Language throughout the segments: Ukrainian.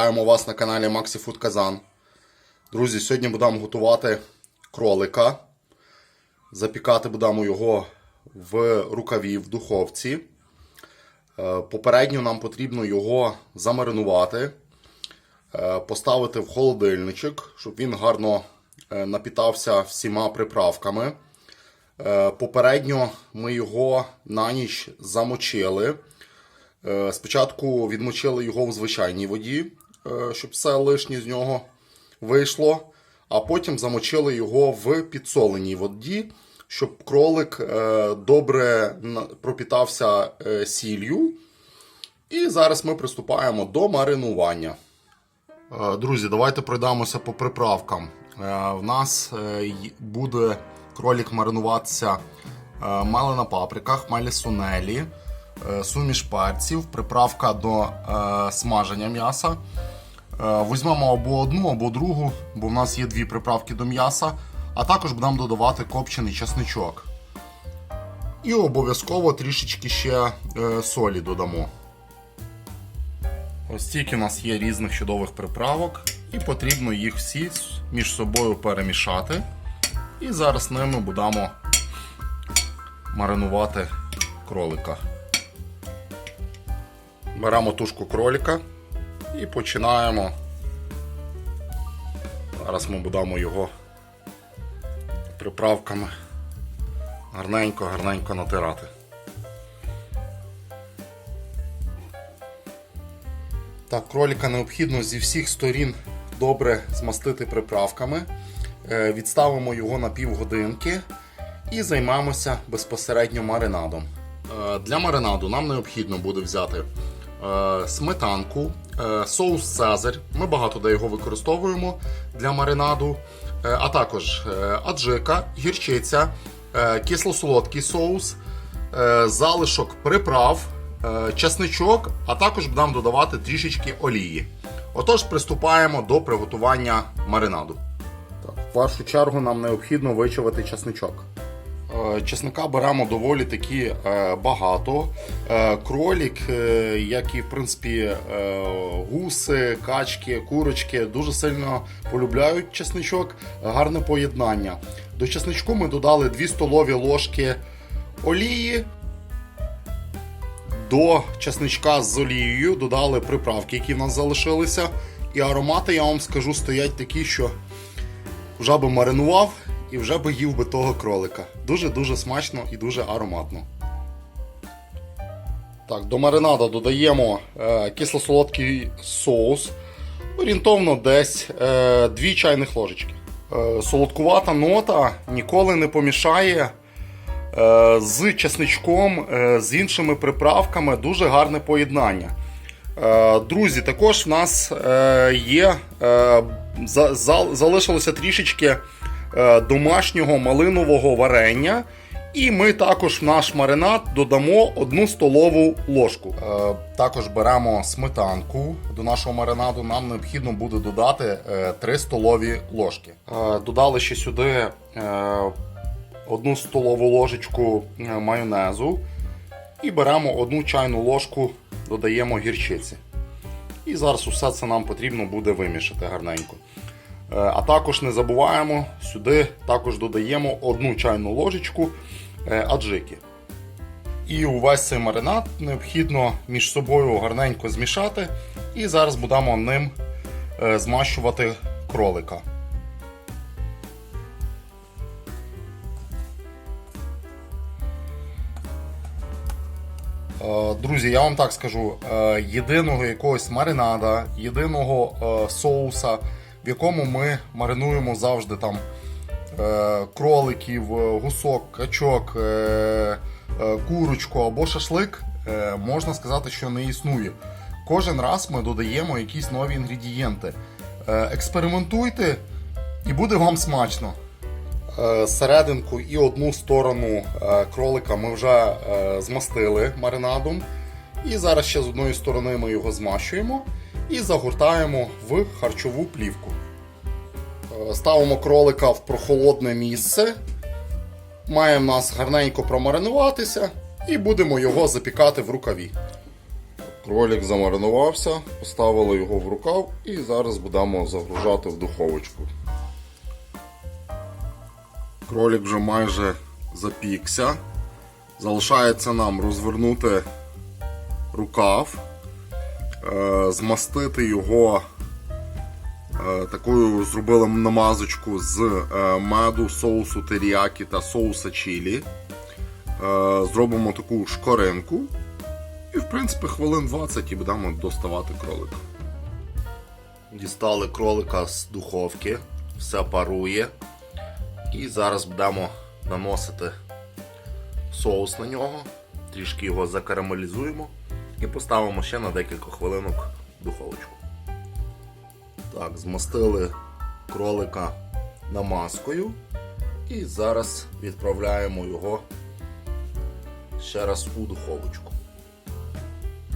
Вітаємо вас на каналі Maxi Food Kazan. Друзі, сьогодні будемо готувати кролика. Запікати будемо його в рукаві в духовці. Е, Попередньо нам потрібно його замаринувати, е, поставити в холодильничок, щоб він гарно е, напітався всіма приправками. Попередньо ми його на ніч замочили. Спочатку відмочили його в звичайній воді, щоб все лишнє з нього вийшло. А потім замочили його в підсоленій воді, щоб кролик е, добре пропітався е, сіллю. І зараз ми приступаємо до маринування. Е, Друзі, давайте пройдемося по приправкам. Е, В нас е, буде кролик маринуватися е, мелена паприка, хмелі сунелі, е, суміш перців, приправка до е, смаження м'яса. Е, Візьмемо або одну, або другу, бо в нас є дві приправки до м'яса, а також будемо додавати копчений чесничок. І обов'язково трішечки ще е, солі додамо. Ось стільки у нас є різних чудових приправок, і потрібно їх всі між собою перемішати. І зараз ними будемо маринувати кролика. Беремо тушку кролика і починаємо. Зараз ми будемо його приправками гарненько-гарненько натирати. Так, кролика необхідно зі всіх сторін добре змастити приправками. Е, Відставимо його на півгодинки і займаємося безпосередньо маринадом. Е, Для маринаду нам необхідно буде взяти сметанку, е, соус Цезарь. Ми багато де його використовуємо для маринаду, е, а також е, аджика, гірчиця, е, кисло-солодкий соус, е, залишок приправ, е, чесничок, а також будемо додавати трішечки олії. Отож, приступаємо до приготування маринаду. Так, в першу чергу нам необхідно вичавити чесничок. Е, Чесника беремо доволі таки е, багато. Е, Кролік, як і в принципі гуси, качки, курочки, дуже сильно полюбляють чесничок. Гарне поєднання. До чесничку ми додали 2 столові ложки олії. До чесничка з олією додали приправки, які в нас залишилися. І аромати, я вам скажу, стоять такі, що вже би маринував і вже би їв би того кролика. Дуже-дуже смачно і дуже ароматно. Так, до маринада додаємо е, кисло-солодкий соус. Орієнтовно десь е, 2 чайних ложечки. Е, солодкувата нота ніколи не помішає е, з чесничком, е, з іншими приправками. Дуже гарне поєднання. Е, Друзі, також в нас е, є е, за- за- залишилося трішечки домашнього малинового варення. І ми також в наш маринад додамо одну столову ложку. Е, Також беремо сметанку до нашого маринаду. Нам необхідно буде додати 3 столові ложки. Е, Додали ще сюди е, одну столову ложечку е, майонезу. І беремо одну чайну ложку, додаємо гірчиці. І зараз усе це нам потрібно буде вимішати гарненько. Е, А також не забуваємо, сюди також додаємо одну чайну ложечку е, аджики. І увесь цей маринад необхідно між собою гарненько змішати. І зараз будемо ним е, змащувати кролика. Друзі, я вам так скажу: єдиного якогось маринада, єдиного соуса, в якому ми маринуємо завжди там е, кроликів, е, гусок, качок, е, курочку або шашлик, можна сказати, що не існує. Кожен раз ми додаємо якісь нові інгредієнти. Експериментуйте і буде вам смачно. Серединку і одну сторону кролика ми вже змастили маринадом. І зараз ще з одної сторони ми його змащуємо і загортаємо в харчову плівку. Е, Ставимо кролика в прохолодне місце. Має в нас гарненько промаринуватися і будемо його запікати в рукаві. Кролик замаринувався, поставили його в рукав і зараз будемо загружати в духовочку. Кролик вже майже запікся. Залишається нам розвернути рукав, змастити його е, такою зробили намазочку з е, меду, соусу теріякі та соуса чилі. Е, Зробимо таку шкоринку. І, в принципі, хвилин 20 і будемо доставати кролика. Дістали кролика з духовки, все парує. І зараз будемо наносити соус на нього, трішки його закарамелізуємо і поставимо ще на декілька хвилинок духовочку. Так, змастили кролика намазкою і зараз відправляємо його ще раз у духовочку.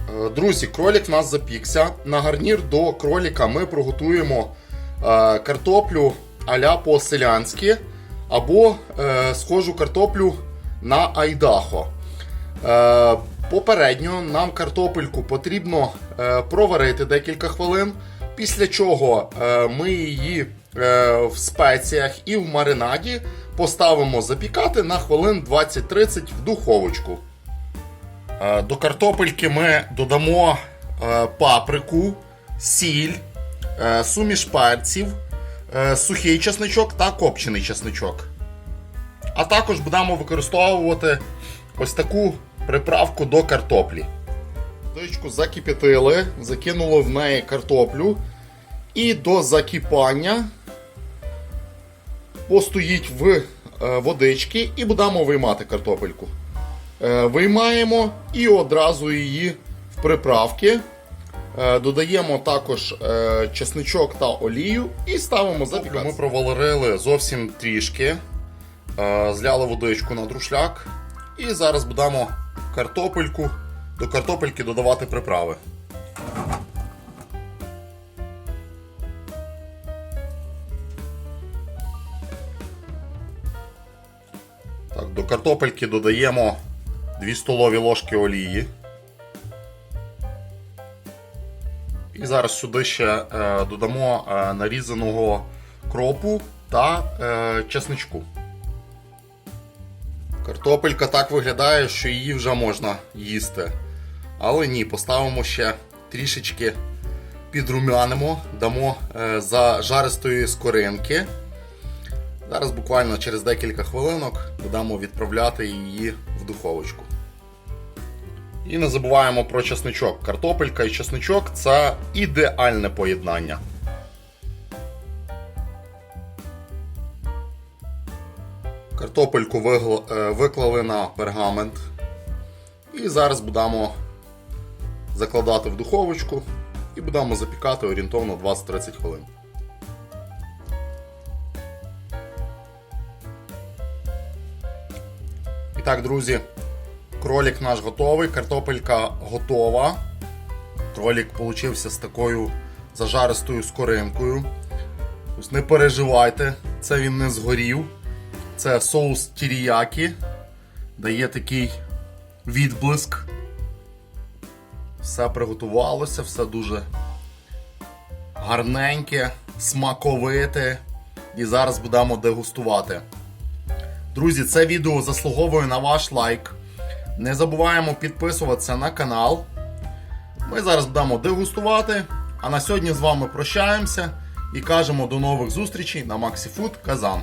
Е, Друзі, кролик в нас запікся. На гарнір до кролика ми приготуємо е, картоплю а-ля по-селянськи або е, схожу картоплю на айдахо. Попередньо нам картопельку потрібно е, проварити декілька хвилин, після чого е, ми її е, в спеціях і в маринаді поставимо запікати на хвилин 20-30 в духовочку. До картопельки ми додамо паприку, сіль, суміш перців, сухий чесничок та копчений чесничок. А також будемо використовувати ось таку приправку до картоплі. Водичку закип'ятили, закинули в неї картоплю. І до закипання постоїть в е, водички і будемо виймати картопельку. Е, Виймаємо і одразу її в приправки. Е, Додаємо також чесничок та олію і ставимо запікати. Ми провалерили зовсім трішки, зляли водичку на друшляк. І зараз будемо картопельку, до картопельки додавати приправи. Так, до картопельки додаємо 2 столові ложки олії. І зараз сюди ще е, додамо е, нарізаного кропу та е, чесничку. Картопелька так виглядає, що її вже можна їсти. Але ні, поставимо ще трішечки підрумянимо, дамо е, зажаристої скоринки. Зараз буквально через декілька хвилинок будемо відправляти її в духовочку. І не забуваємо про чесничок. Картопелька і чесничок це ідеальне поєднання. Картопельку е, виклали на пергамент. І зараз будемо закладати в духовочку і будемо запікати орієнтовно 20-30 хвилин. І так, друзі, кролик наш готовий, картопелька готова. Кролик получився з такою зажаристою скоринкою. Ось не переживайте, це він не згорів. Це соус тіріякі. Дає такий відблиск. Все приготувалося, все дуже гарненьке, смаковите. І зараз будемо дегустувати. Друзі, це відео заслуговує на ваш лайк. Не забуваємо підписуватися на канал. Ми зараз будемо дегустувати. А на сьогодні з вами прощаємося і кажемо до нових зустрічей на Maxi Food Казан.